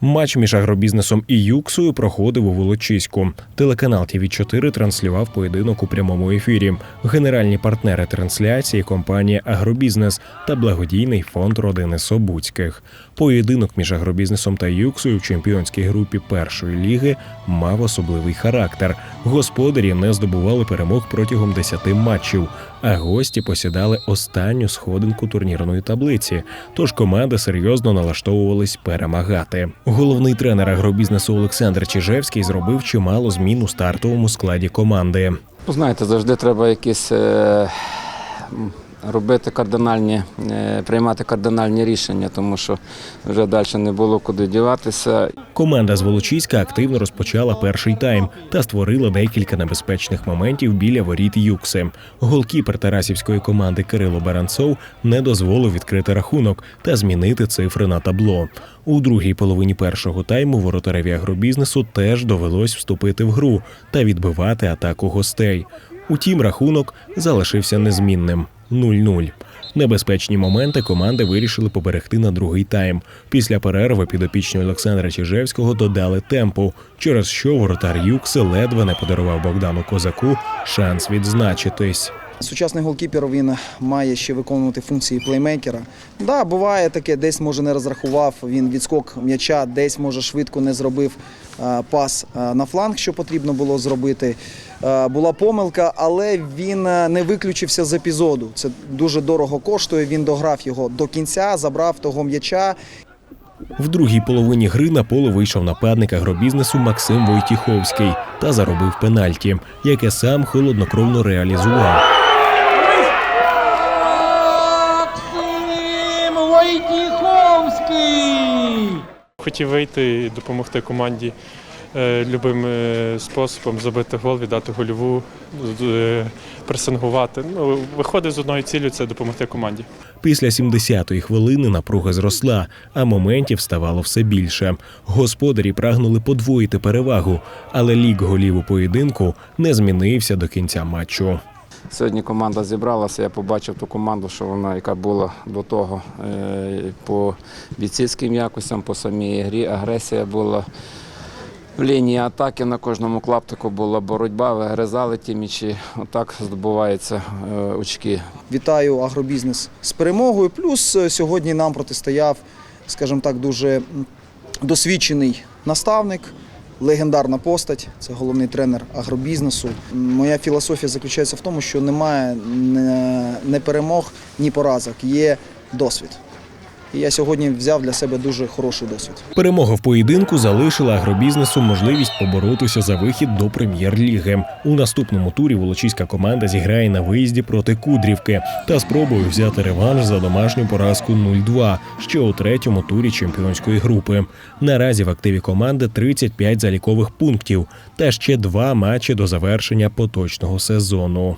Матч між агробізнесом і Юксою проходив у Волочиську. Телеканал тв 4 транслював поєдинок у прямому ефірі. Генеральні партнери трансляції компанія Агробізнес та благодійний фонд родини Собуцьких. Поєдинок між агробізнесом та Юксою в чемпіонській групі першої ліги мав особливий характер. Господарі не здобували перемог протягом 10 матчів, а гості посідали останню сходинку турнірної таблиці. Тож команди серйозно налаштовувались перемагати. Головний тренер агробізнесу Олександр Чижевський зробив чимало змін у стартовому складі команди. Ну, Знаєте, завжди треба якісь е, робити кардинальні, е, приймати кардинальні рішення, тому що вже далі не було куди діватися. Команда з Волочиська активно розпочала перший тайм та створила декілька небезпечних моментів біля воріт Юкси. Голкіпер тарасівської команди Кирило Баранцов не дозволив відкрити рахунок та змінити цифри на табло. У другій половині першого тайму воротареві агробізнесу теж довелось вступити в гру та відбивати атаку гостей. Утім, рахунок залишився незмінним 0-0. Небезпечні моменти команди вирішили поберегти на другий тайм. Після перерви підопічні Олександра Чижевського додали темпу, через що воротар Юкси ледве не подарував Богдану Козаку шанс відзначитись. Сучасний голкіпер він має ще виконувати функції плеймейкера. Да, буває таке, десь може не розрахував він відскок м'яча, десь може швидко не зробив пас на фланг, що потрібно було зробити. Була помилка, але він не виключився з епізоду. Це дуже дорого коштує. Він дограв його до кінця, забрав того м'яча В другій половині гри на поле вийшов нападник агробізнесу Максим Войтіховський та заробив пенальті, яке сам холоднокровно реалізував. Хотів вийти і допомогти команді е, любим е, способом забити гол, віддати гольову, е, пресингувати. Ну, виходить з одною цілею це допомогти команді. Після 70-ї хвилини напруга зросла, а моментів ставало все більше. Господарі прагнули подвоїти перевагу, але лік голів у поєдинку не змінився до кінця матчу. Сьогодні команда зібралася, я побачив ту команду, що вона яка була до того е, по бійцівським якостям, по самій грі. Агресія була в лінії атаки на кожному клаптику була боротьба, вигризали ті м'ячі. Отак здобуваються е, очки. Вітаю агробізнес з перемогою. Плюс е, сьогодні нам протистояв, скажімо так, дуже досвідчений наставник, легендарна постать. Це головний тренер агробізнесу. Моя філософія заключається в тому, що немає не, перемог, ні поразок, є досвід. І я сьогодні взяв для себе дуже хороший досвід. Перемога в поєдинку залишила агробізнесу можливість поборотися за вихід до прем'єр-ліги. У наступному турі волочиська команда зіграє на виїзді проти Кудрівки та спробує взяти реванш за домашню поразку 0-2 ще у третьому турі чемпіонської групи. Наразі в активі команди 35 залікових пунктів та ще два матчі до завершення поточного сезону.